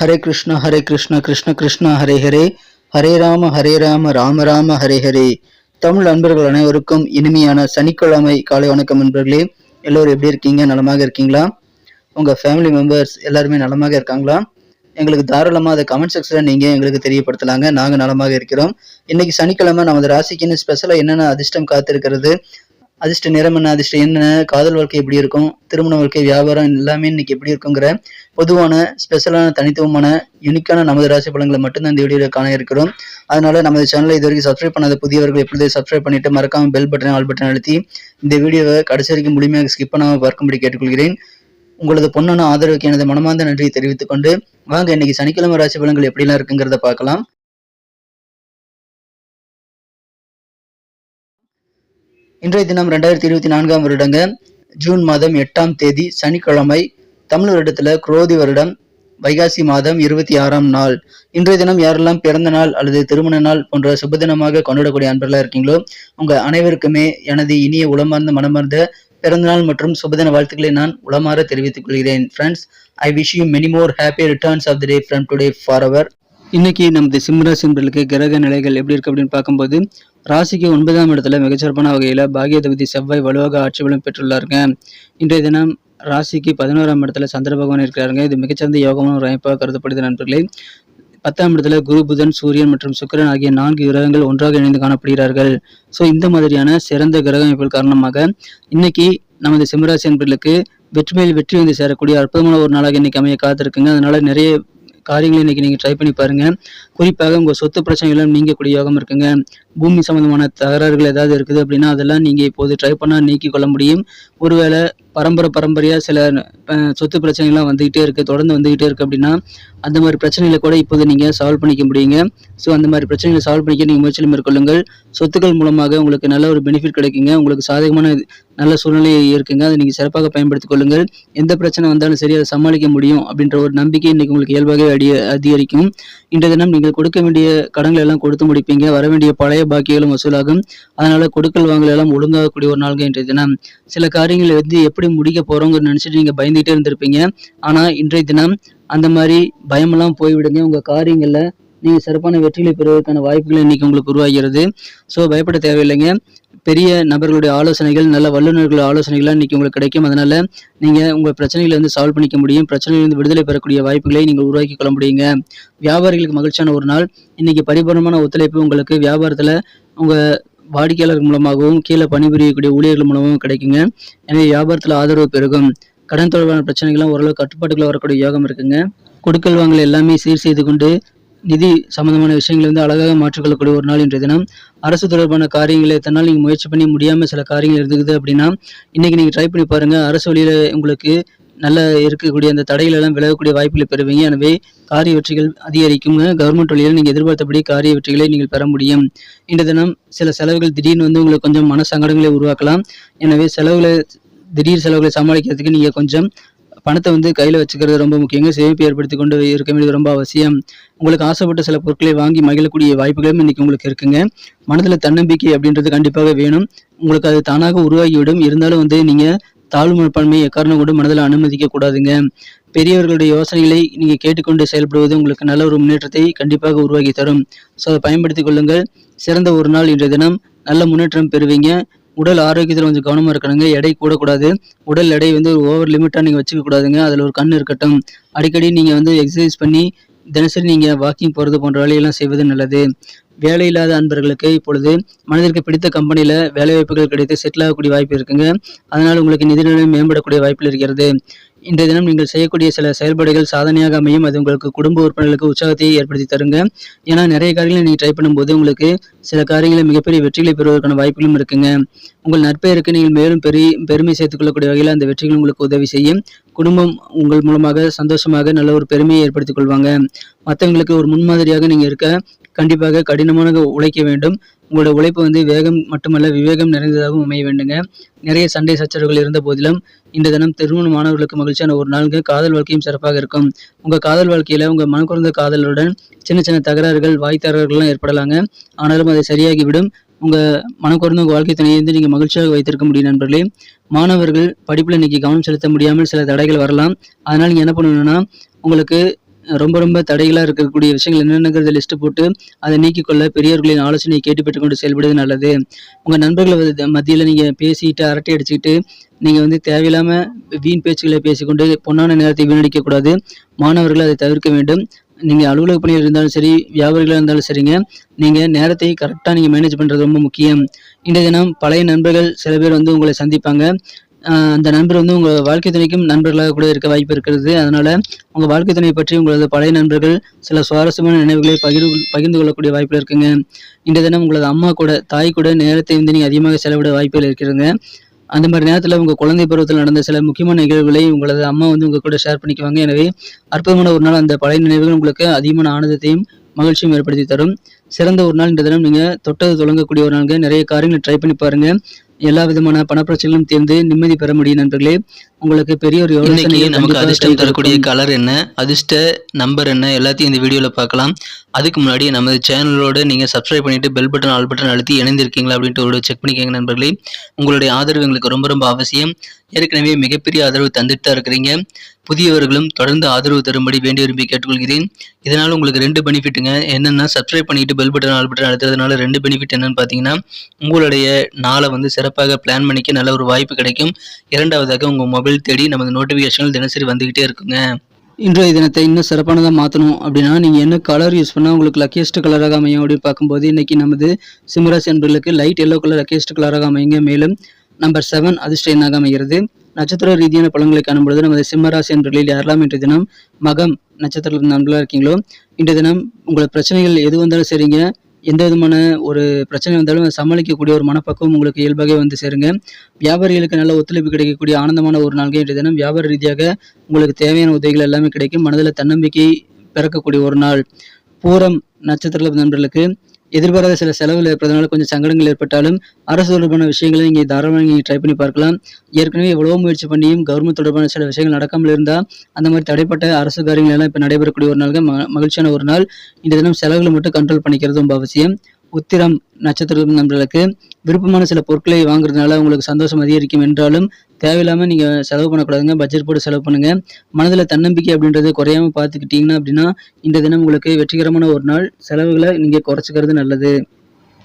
ஹரே கிருஷ்ண ஹரே கிருஷ்ண கிருஷ்ண கிருஷ்ண ஹரே ஹரே. ஹரே ராம ஹரே ராம ராம ராம ஹரே ஹரே. தமிழ் நண்பர்கள் அனைவருக்கும் இனிமையான சனிக்கிழமை காலை வணக்கம் நண்பர்களே. எல்லோரும் எப்படி இருக்கீங்க? நலமாக இருக்கீங்களா? உங்க ஃபேமிலி மெம்பர்ஸ் எல்லாருமே நலமாக இருக்காங்களா? எங்களுக்கு தாராளமாக அதை கமெண்ட் செக்ஷனில் நீங்கள் எங்களுக்கு தெரியப்படுத்தலாங்க. நாங்கள் நலமாக இருக்கிறோம். இன்னைக்கு சனிக்கிழமை நமது ராசிக்குன்னு ஸ்பெஷலாக என்னென்ன அதிர்ஷ்டம் காத்திருக்கிறது? அதிர்ஷ்ட நிறம் என்ன அதிர்ஷ்டம் என்ன காதல் வாழ்க்கை எப்படி இருக்கும் திருமண வாழ்க்கை வியாபாரம் எல்லாமே இன்னைக்கு எப்படி இருக்குங்கிற பொதுவான ஸ்பெஷலான தனித்துவமான யூனிக்கான நமது ராசி பலன்களை மட்டும்தான் இந்த வீடியோவில் காண இருக்கிறோம். அதனால நமது சேனலை இது வரைக்கும் சப்ஸ்கிரைப் பண்ணாத புதியவர்கள் எப்பொழுதே சப்ஸ்கிரைப் பண்ணிட்டு மறக்காம பெல் பட்டன் ஆல் பட்டன் அழுத்தி இந்த வீடியோவை கடைசி வரைக்கும் முழுமையாக ஸ்கிப் பண்ணாமல் பார்க்கும்படி கேட்டுக்கொள்கிறேன். உங்களது பொண்ணான ஆதரவுக்கு எனது மனமார்ந்த நன்றியை தெரிவித்துக் கொண்டு வாங்க இன்னைக்கு சனிக்கிழமை ராசி பலன்கள் எப்படிலாம் இருக்குங்கிறத பார்க்கலாம். இன்றைய தினம் ரெண்டாயிரத்தி இருபத்தி நான்காம் வருடங்க ஜூன் மாதம் எட்டாம் தேதி சனிக்கிழமை தமிழ் வருடத்துல குரோதி வருடம் வைகாசி மாதம் இருபத்தி ஆறாம் நாள். இன்றைய தினம் யாரெல்லாம் பிறந்த நாள் அல்லது திருமண நாள் போன்ற சுபதினமாக கொண்டாடக்கூடிய அன்பர்களா இருக்கீங்களோ உங்க அனைவருக்குமே எனது இனிய உளமார்ந்த மனமார்ந்த பிறந்தநாள் மற்றும் சுபதின வாழ்த்துக்களை நான் உளமாற தெரிவித்துக் கொள்கிறேன். Friends I wish you many more happy returns of the day from today for our இன்னைக்கு நமது சிம்மராசி சிம்ரலுக்கு கிரக நிலைகள் எப்படி இருக்கு அப்படின்னு பார்க்கும்போது ராசிக்கு ஒன்பதாம் இடத்துல மிகச்சிறப்பான வகையில் பாகியதபதி செவ்வாய் வலுவாக ஆட்சி பலம் பெற்றுள்ளாருங்க. இன்றைய தினம் ராசிக்கு பதினோராம் இடத்துல சந்திர பகவான் இருக்கிறாருங்க. இது மிகச்சிறந்த யோகமான ஒரு அமைப்பாக கருதப்படுது நண்பர்களே. பத்தாம் இடத்துல குரு புதன் சூரியன் மற்றும் சுக்கிரன் ஆகிய நான்கு கிரகங்கள் ஒன்றாக இணைந்து காணப்படுகிறார்கள். ஸோ இந்த மாதிரியான சிறந்த கிரக அமைப்புகள் காரணமாக இன்னைக்கு நமது சிம்மராசி என்பர்களுக்கு வெற்றி மேல் வெற்றி வந்து சேரக்கூடிய அற்புதமான ஒரு நாளாக இன்னைக்கு அமைய காத்திருக்குங்க. அதனால நிறைய காரியங்களை இன்னைக்கு நீங்க ட்ரை பண்ணி பாருங்க. குறிப்பாக உங்க சொத்து பிரச்சனைகளும் நீங்கக்கூடிய யோகம் இருக்குங்க. பூமி சம்பந்தமான தகராறுகள் ஏதாவது இருக்குது அப்படின்னா அதெல்லாம் நீங்கள் இப்போது ட்ரை பண்ணால் நீக்கி கொள்ள முடியும். ஒருவேளை பரம்பரை பரம்பரையாக சில சொத்து பிரச்சனைகள்லாம் வந்துக்கிட்டே இருக்குது தொடர்ந்து வந்துக்கிட்டே இருக்குது அப்படின்னா அந்த மாதிரி பிரச்சனைகளை கூட இப்போது நீங்கள் சால்வ் பண்ணிக்க முடியுங்க. ஸோ அந்த மாதிரி பிரச்சனைகளை சால்வ் பண்ணிக்க நீங்கள் முயற்சியில் மேற்கொள்ளுங்கள். சொத்துக்கள் மூலமாக உங்களுக்கு நல்ல ஒரு பெனிஃபிட் கிடைக்குங்க. உங்களுக்கு சாதகமான நல்ல சூழ்நிலை இருக்குங்க. அதை நீங்கள் சிறப்பாக பயன்படுத்திக் கொள்ளுங்கள். எந்த பிரச்சனை வந்தாலும் சரி அதை சமாளிக்க முடியும் அப்படின்ற ஒரு நம்பிக்கை இன்றைக்கி உங்களுக்கு இயல்பாகவே அடி அதிகரிக்கும். இன்றைய தினம் நீங்கள் கொடுக்க வேண்டிய கடன்களை எல்லாம் கொடுத்து முடிப்பீங்க. வர வேண்டிய பழைய பாக்கியங்களும் வசூலாகும். அதனால கொடுக்கல் வாங்கல் எல்லாம் ஒழுங்காகக்கூடிய ஒரு நாள்கள் இன்றைய தினம். சில காரியங்களை வந்து எப்படி முடிக்க போறோங்கிற நினைச்சிட்டு நீங்க பயந்துகிட்டே இருந்திருப்பீங்க. ஆனா இன்றைய தினம் அந்த மாதிரி பயமெல்லாம் போய்விடுங்க. உங்க காரியங்கள்ல நீங்க சிறப்பான வெற்றிகளை பெறுவதற்கான வாய்ப்புகள் இன்னைக்கு உங்களுக்கு உருவாகிறது. ஸோ பயப்பட தேவையில்லைங்க. பெரிய நபர்களுடைய ஆலோசனைகள் நல்ல வல்லுநர்களுடைய ஆலோசனைகள்லாம் இன்னைக்கு உங்களுக்கு கிடைக்கும். அதனால நீங்க உங்க பிரச்சனைகளை வந்து சால்வ் பண்ணிக்க முடியும். பிரச்சனையிலிருந்து விடுதலை பெறக்கூடிய வாய்ப்புகளை நீங்கள் உருவாக்கி கொள்ள முடியுங்க. வியாபாரிகளுக்கு மகிழ்ச்சியான ஒரு நாள். இன்னைக்கு பரிபூர்ணமான ஒத்துழைப்பு உங்களுக்கு வியாபாரத்துல உங்க வாடிக்கையாளர் மூலமாகவும் கீழே பணிபுரியக்கூடிய ஊழியர்கள் மூலமாகவும் கிடைக்குங்க. எனவே வியாபாரத்தில் ஆதரவு பெருகும். கடன் தொடர்பான பிரச்சனைகள்லாம் ஓரளவு கட்டுப்பாட்டுக்குள்ள வரக்கூடிய யோகம் இருக்குங்க. கொடுக்கல் வாங்கல் எல்லாமே சீர் செய்து கொண்டு நிதி சம்பந்தமான விஷயங்களை வந்து அழகாக மாற்றிக்கொள்ளக்கூடிய ஒரு நாள் இன்றைய தினம். அரசு தொடர்பான காரியங்களை தன்னால் நீங்கள் முயற்சி பண்ணி முடியாமல் சில காரியங்கள் இருந்துக்குது அப்படின்னா இன்னைக்கு நீங்கள் ட்ரை பண்ணி பாருங்க. அரசு வழியில் உங்களுக்கு நல்ல இருக்கக்கூடிய அந்த தடைகளெல்லாம் விலகக்கூடிய வாய்ப்புகளை பெறுவீங்க. எனவே காரிய வெற்றிகள் அதிகரிக்கும். கவர்மெண்ட் வழியில் நீங்கள் எதிர்பார்த்தபடி காரிய வெற்றிகளை நீங்கள் பெற முடியும். இன்றைய தினம் சில செலவுகள் திடீர்னு வந்து உங்களுக்கு கொஞ்சம் மன சங்கடங்களை உருவாக்கலாம். எனவே செலவுகளை திடீர் செலவுகளை சமாளிக்கிறதுக்கு நீங்கள் கொஞ்சம் பணத்தை வந்து கையில் வச்சுக்கிறது ரொம்ப முக்கியங்க. சேமிப்பு ஏற்படுத்தி கொண்டு இருக்க வேண்டியது ரொம்ப அவசியம். உங்களுக்கு ஆசைப்பட்ட சில பொருட்களை வாங்கி மகிழக்கூடிய வாய்ப்புகளும் இன்னைக்கு உங்களுக்கு இருக்குங்க. மனதில் தன்னம்பிக்கை அப்படின்றது கண்டிப்பாக வேணும். உங்களுக்கு அது தானாக உருவாகிவிடும். இருந்தாலும் வந்து நீங்கள் தாழ்வு மனப்பான்மையை எக்காரணம் கொண்டு மனதில் அனுமதிக்க கூடாதுங்க. பெரியவர்களுடைய யோசனைகளை நீங்கள் கேட்டுக்கொண்டு செயல்படுவது உங்களுக்கு நல்ல ஒரு முன்னேற்றத்தை கண்டிப்பாக உருவாக்கி தரும். ஸோ அதை பயன்படுத்தி கொள்ளுங்கள். சிறந்த ஒரு நாள் இன்றைய தினம். நல்ல முன்னேற்றம் பெறுவீங்க. உடல் ஆரோக்கியத்தில் கொஞ்சம் கவனமாக இருக்கணுங்க. எடை கூடக்கூடாது. உடல் எடை வந்து ஒரு ஓவர் லிமிட்டாக நீங்கள் வச்சுக்க கூடாதுங்க. அதில் ஒரு கண் இருக்கட்டும். அடிக்கடி நீங்கள் வந்து எக்ஸசைஸ் பண்ணி தினசரி நீங்கள் வாக்கிங் போகிறது போன்ற வேலையெல்லாம் செய்வது நல்லது. வேலை இல்லாத அன்பர்களுக்கு இப்பொழுது மனதிற்கு பிடித்த கம்பெனியில் வேலைவாய்ப்புகள் கிடைத்து செட்டில் ஆகக்கூடிய வாய்ப்பு இருக்குங்க. அதனால் உங்களுக்கு நிதிநிலை மேம்படக்கூடிய வாய்ப்பில் இருக்கிறது. இன்றைய தினம் நீங்கள் செய்யக்கூடிய சில செயல்பாடுகள் சாதனையாக அமையும். அது உங்களுக்கு குடும்ப உறுப்பினர்களுக்கு உற்சாகத்தை ஏற்படுத்தி தருங்க. ஏன்னா நிறைய காரியங்களை நீங்கள் ட்ரை பண்ணும்போது உங்களுக்கு சில காரியங்களில் மிகப்பெரிய வெற்றிகளை பெறுவதற்கான வாய்ப்புகளும் இருக்குங்க. உங்கள் நற்பெயருக்கு நீங்கள் மேலும் பெரிய பெருமை சேர்த்துக் கொள்ளக்கூடிய வகையில் அந்த வெற்றிகள் உங்களுக்கு உதவி செய்யும். குடும்பம் உங்கள் மூலமாக சந்தோஷமாக நல்ல ஒரு பெருமையை ஏற்படுத்திக் கொள்வாங்க. மற்றவங்களுக்கு ஒரு முன்மாதிரியாக நீங்கள் இருக்க கண்டிப்பாக கடினமாக உழைக்க வேண்டும். உங்களோட உழைப்பு வந்து வேகம் மட்டுமல்ல விவேகம் நிறைந்ததாகவும் அமைய வேண்டுங்க. நிறைய சண்டை சச்சரவுகள் இருந்த போதிலும் இந்த தினம் திருமண மாணவர்களுக்கு மகிழ்ச்சியான ஒரு நாளுங்க. காதல் வாழ்க்கையும் சிறப்பாக இருக்கும். உங்கள் காதல் வாழ்க்கையில் உங்கள் மனக்குறந்த காதலுடன் சின்ன சின்ன தகராறுகள் வாய் தகராறுகள்லாம் ஏற்படலாங்க. ஆனாலும் அதை சரியாகிவிடும். உங்கள் மனக்குறந்த உங்கள் வாழ்க்கை துணையை வந்து நீங்கள் மகிழ்ச்சியாக வைத்திருக்க முடியும் நண்பர்களே. மாணவர்கள் படிப்பில் இன்னைக்கு கவனம் செலுத்த முடியாமல் சில தடைகள் வரலாம். அதனால் நீங்கள் என்ன பண்ணணும்னா உங்களுக்கு ரொம்ப ரொம்ப தடைகளாக இருக்கக்கூடிய விஷயங்கள் என்னென்னங்கிறத லிஸ்ட்டு போட்டு அதை நீக்கிக்கொள்ள பெரியவர்களின் ஆலோசனையை கேட்டு பெற்றுக்கொண்டு செயல்படுவது நல்லது. உங்கள் நண்பர்கள் மத்தியில் நீங்கள் பேசிட்டு அரட்டை அடிச்சுக்கிட்டு நீங்கள் வந்து தேவையில்லாமல் வீண் பேச்சுக்களை பேசிக்கொண்டு பொன்னான நேரத்தை வீணடிக்கக்கூடாது. மாணவர்கள் அதை தவிர்க்க வேண்டும். நீங்கள் அலுவலக பணியில் இருந்தாலும் சரி வியாபாரிகளாக இருந்தாலும் சரிங்க. நீங்கள் நேரத்தை கரெக்டாக நீங்கள் மேனேஜ் பண்ணுறது ரொம்ப முக்கியம். இன்றைய தினம் பழைய நண்பர்கள் சில பேர் வந்து உங்களை சந்திப்பாங்க. அந்த நண்பர் வந்து உங்கள் வாழ்க்கை துணைக்கும் நண்பர்களாக கூட இருக்க வாய்ப்பு இருக்கிறது. அதனால் உங்கள் வாழ்க்கை துணையை பற்றி உங்களது பழைய நண்பர்கள் சில சுவாரஸ்யமான நினைவுகளை பகிர்ந்து பகிர்ந்து கொள்ளக்கூடிய வாய்ப்பில் இருக்குங்க. இன்றைய தினம் உங்களது அம்மா கூட தாய் கூட நேரத்தை வந்து நீங்கள் அதிகமாக செலவிட வாய்ப்புகள் இருக்கிறதுங்க. அந்த மாதிரி நேரத்தில் உங்கள் குழந்தை பருவத்தில் நடந்த சில முக்கியமான நிகழ்வுகளை உங்களது அம்மா வந்து உங்கள் கூட ஷேர் பண்ணிக்குவாங்க. எனவே அற்புதமான ஒரு நாள் அந்த பழைய நினைவுகள் உங்களுக்கு அதிகமான ஆனந்தத்தையும் மகிழ்ச்சியும் ஏற்படுத்தி தரும். சிறந்த ஒரு நாள் இந்த தினம். நீங்கள் தொட்டது தொடங்கக்கூடிய ஒரு நாளுங்க. நிறைய காரியங்களை ட்ரை பண்ணி பாருங்க. எல்லா விதமான பணப்பிரச்சனைகளும் தீர்ந்து நிம்மதி பெற முடியும் நண்பர்களே. உங்களுக்கு பெரிய ஒரு நமக்கு அதிர்ஷ்டம் தரக்கூடிய. கலர் என்ன அதிர்ஷ்ட நம்பர் என்ன எல்லாத்தையும் இந்த வீடியோவில் பார்க்கலாம். அதுக்கு முன்னாடி நமது சேனலோட நீங்கள் சப்ஸ்கிரைப் பண்ணிட்டு பெல் பட்டன் ஆல் பட்டன் அழுத்தி இணைந்திருக்கீங்களா அப்படின்ட்டு ஒரு செக் பண்ணிக்கோங்க நண்பர்களே. உங்களுடைய ஆதரவு எங்களுக்கு ரொம்ப ரொம்ப அவசியம். ஏற்கனவே மிகப்பெரிய ஆதரவு தந்துட்டு தான் இருக்கிறீங்க. புதியவர்களும் தொடர்ந்து ஆதரவு தரும்படி வேண்டி விரும்பி கேட்டுக்கொள்கிறேன். இதனால் உங்களுக்கு ரெண்டு பெனிஃபிட்டுங்க என்னென்னா சப்ஸ்கிரைப் பண்ணிட்டு பெல் பட்டன் ஆல் பட்டன் அழுத்துறதுனால ரெண்டு பெனிஃபிட் என்னன்னு பார்த்தீங்கன்னா உங்களுடைய நாளை வந்து சிறப்பாக பிளான் பண்ணிக்க நல்ல ஒரு வாய்ப்பு கிடைக்கும். இரண்டாவதாக உங்கள் மொபைல் தேடி நமது நோட்டிஃபிகேஷன்கள் தினசரி வந்துக்கிட்டே இருக்குங்க. இன்றைய தினத்தை இன்னும் சிறப்பானதாக மாற்றணும் அப்படின்னா நீங்கள் என்ன கலர் யூஸ் பண்ணால் உங்களுக்கு லக்கியஸ்ட் கலராக அமையும் அப்படின்னு பார்க்கும்போது இன்னைக்கு நமது சிம்மராசி என்பர்களுக்கு லைட் எல்லோ கலர் லக்கியஸ்ட் கலராக அமையுங்க. மேலும் நம்பர் செவன் அதிர்ஷ்ட எண்ணாக அமைகிறது. நட்சத்திர ரீதியான பலன்களை காணும்பொழுது நமது சிம்மராசி என்பர்களில் யாரெல்லாம் இன்றைய தினம் மகம் நட்சத்திரத்தில் நண்பர்களாக இருக்கீங்களோ இன்றைய தினம் உங்களோட பிரச்சனைகள் எது வந்தாலும் சரிங்க. எந்த விதமான ஒரு பிரச்சனை வந்தாலும் சமாளிக்கக்கூடிய ஒரு மனப்பக்குவம் உங்களுக்கு இயல்பாகவே வந்து சேருங்க. வியாபாரிகளுக்கு நல்ல ஒத்துழைப்பு கிடைக்கக்கூடிய ஆனந்தமான ஒரு நாள்கள் இன்றைய தினம். வியாபார ரீதியாக உங்களுக்கு தேவையான உதவிகள் எல்லாமே கிடைக்கும். மனதில் தன்னம்பிக்கை பிறக்கக்கூடிய ஒரு நாள். பூரம் நட்சத்திர நண்பர்களுக்கு எதிர்பாராத சில செலவுகள் ஏற்படுறதுனால கொஞ்சம் சங்கடங்கள் ஏற்பட்டாலும் அரசு தொடர்பான விஷயங்களை நீங்கள் தாராளமாக நீங்கள் ட்ரை பண்ணி பார்க்கலாம். ஏற்கனவே எவ்வளோ முயற்சி பண்ணியும் கவர்மெண்ட் தொடர்பான சில விஷயங்கள் நடக்காமல் இருந்தால் அந்த மாதிரி தடைப்பட்ட அரசு காரியங்கள் எல்லாம் இப்போ நடைபெறக்கூடிய ஒரு நாள் மகிழ்ச்சியான ஒரு நாள். இந்த தினம் செலவுகளை மட்டும் கண்ட்ரோல் பண்ணிக்கிறது ரொம்ப அவசியம். உத்திரம் நட்சத்திரம் நண்பர்களுக்கு விருப்பமான சில பொருட்களை வாங்குறதுனால உங்களுக்கு சந்தோஷம் அதிகரிக்கும் என்றாலும் தேவையில்லாமல் நீங்கள் செலவு பண்ணக்கூடாதுங்க. பட்ஜெட் போட்டு செலவு பண்ணுங்க. மனதில் தன்னம்பிக்கை அப்படின்றது குறையாம பார்த்துக்கிட்டீங்கன்னா அப்படின்னா இந்த தினம் உங்களுக்கு வெற்றிகரமான ஒரு நாள். செலவுகளை நீங்கள் குறைச்சிக்கிறது நல்லது.